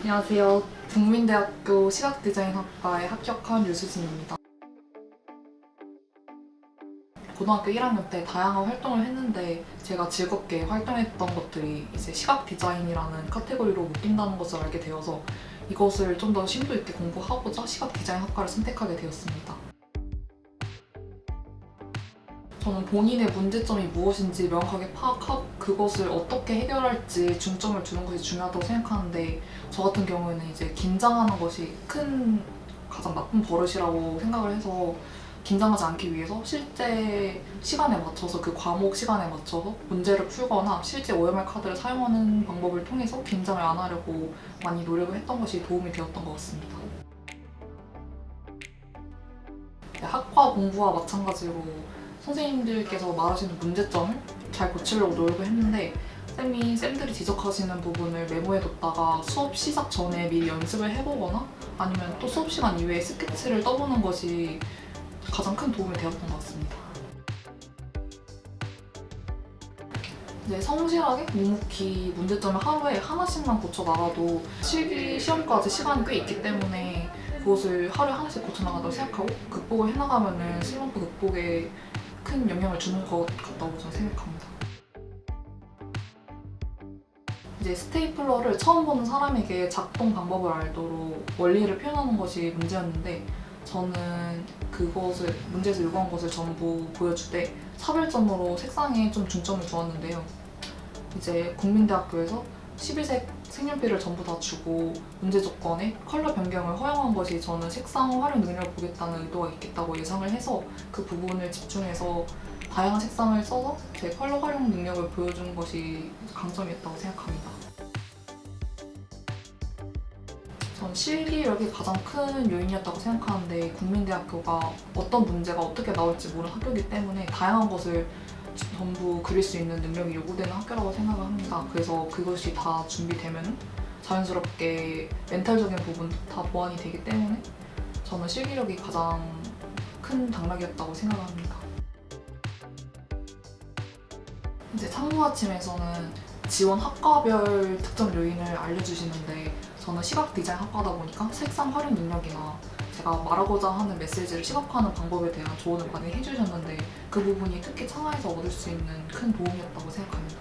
안녕하세요. 국민대학교 시각디자인학과에 합격한 유수진입니다. 고등학교 1학년 때 다양한 활동을 했는데 제가 즐겁게 활동했던 것들이 이제 시각 디자인이라는 카테고리로 묶인다는 것을 알게 되어서 이것을 좀 더 심도 있게 공부하고자 시각 디자인 학과를 선택하게 되었습니다. 저는 본인의 문제점이 무엇인지 명확하게 파악하고 그것을 어떻게 해결할지 중점을 두는 것이 중요하다고 생각하는데 저 같은 경우에는 이제 긴장하는 것이 큰 가장 나쁜 버릇이라고 생각을 해서 긴장하지 않기 위해서 실제 시간에 맞춰서 그 과목 시간에 맞춰서 문제를 풀거나 실제 OMR 카드를 사용하는 방법을 통해서 긴장을 안 하려고 많이 노력을 했던 것이 도움이 되었던 것 같습니다. 네, 학과 공부와 마찬가지로 선생님들께서 말하시는 문제점을 잘 고치려고 노력을 했는데 쌤이 쌤들이 지적하시는 부분을 메모해뒀다가 수업 시작 전에 미리 연습을 해보거나 아니면 또 수업 시간 이외에 스케치를 떠보는 것이 가장 큰 도움이 되었던 것 같습니다. 이제 성실하게 묵묵히 문제점을 하루에 하나씩만 고쳐 나가도 실기 시험까지 시간이 꽤 있기 때문에 그것을 하루에 하나씩 고쳐 나간다고 생각하고 극복을 해나가면은 슬럼프 극복에 큰 영향을 주는 것 같다고 저는 생각합니다. 이제 스테이플러를 처음 보는 사람에게 작동 방법을 알도록 원리를 표현하는 것이 문제였는데 저는 그것을 문제에서 요구한 것을 전부 보여주되 차별점으로 색상에 좀 중점을 두었는데요. 이제 국민대학교에서 12색 색연필을 전부 다 주고 문제 조건에 컬러 변경을 허용한 것이 저는 색상 활용 능력을 보겠다는 의도가 있겠다고 예상을 해서 그 부분을 집중해서 다양한 색상을 써서 제 컬러 활용 능력을 보여준 것이 강점이었다고 생각합니다. 전 실기력이 가장 큰 요인이었다고 생각하는데 국민대학교가 어떤 문제가 어떻게 나올지 모르는 학교이기 때문에 다양한 것을 전부 그릴 수 있는 능력이 요구되는 학교라고 생각을 합니다. 그래서 그것이 다 준비되면 자연스럽게 멘탈적인 부분도 다 보완이 되기 때문에 저는 실기력이 가장 큰 당락이었다고 생각합니다. 이제 창구아침에서는 지원 학과별 특정 요인을 알려주시는데 저는 시각 디자인 학과다 보니까 색상 활용 능력이나 제가 말하고자 하는 메시지를 시각화하는 방법에 대한 조언을 많이 해주셨는데 그 부분이 특히 창하에서 얻을 수 있는 큰 도움이었다고 생각합니다.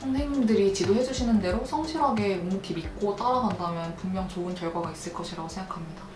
선생님들이 지도해주시는 대로 성실하게 묵묵히 믿고 따라간다면 분명 좋은 결과가 있을 것이라고 생각합니다.